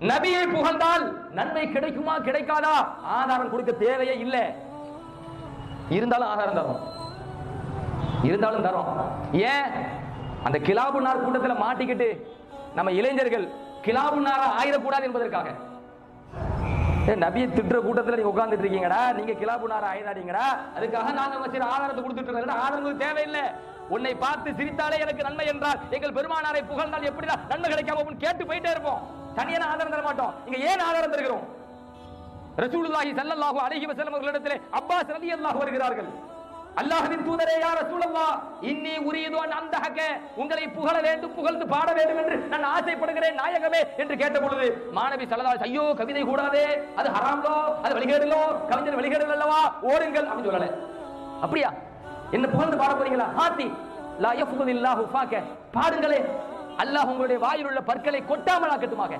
நபியை புகழ்ந்தால் நன்மை கிடைக்குமா கிடைக்காதா? ஆதாரம் கொடுக்க தேவையே இல்லை. இருந்தாலும் ஆதாரம் தரும். இருந்தாலும் தரும். ஏன்? அந்த கிலாபு நார் கூட்டத்தில் மாட்டிக்கிட்டு நம்ம இளைஞர்கள் கிலாபு நாரா ஆயிடக்கூடாது என்பதற்காக. நபியை திட்டுற கூட்டத்தில் நீங்க உட்கார்ந்துட்டு இருக்கீங்கடா. நீங்க கிலாபு நாரா ஆயிடாதீங்கடா. அதுக்காக நாங்க ஆதாரத்தை கொடுத்துட்டு இருக்கோம். ஆதாரங்கள் தேவையில்லை. உன்னை பார்த்து சிரித்தாலே எனக்கு நன்மை என்றால் எங்கள் பெருமானாரை புகழ்ந்தால் எப்படிதான் நன்மை கிடைக்காம கேட்டு போயிட்டே இருப்போம். தனியான ஆதாரம் தர மாட்டோம். இங்க ஏன் ஆதாரம் தருகிறோம்? ரசூலுல்லாஹி ஸல்லல்லாஹு அலைஹி வஸல்லம் அவர்களிடத்திலே அப்பாஸ் ரலியல்லாஹு வருகிறார்கள். அல்லாஹ்வின் தூதரே யா ரசூலல்லா இன்னி உரியது அன் அந்தஹக உங்களை புகழ வேண்டும் புகழ்ந்து பாட வேண்டும் என்று நான் ஆசைப்படுகிறேன் நாயகமே என்று கேட்ட பொழுது மாணவி சல்லல்லாஹு ஐயோ கவிதை கூடாதே அது ஹராம்லோ அது வழிகேடுலோ கவிஞர் வழிகேடு அல்லவா ஓடுங்கள் அப்படின்னு சொல்லல. அப்படியா? என்ன புகழ்ந்து பாட போறீங்களா? ஹாத்தி லா யஃபுதில்லாஹு ஃபாக. பாடுங்களே. அல்லாஹ் உங்களுடைய வாயில் உள்ள பற்களை கொட்டாமல் ஆக்கட்டுமாக.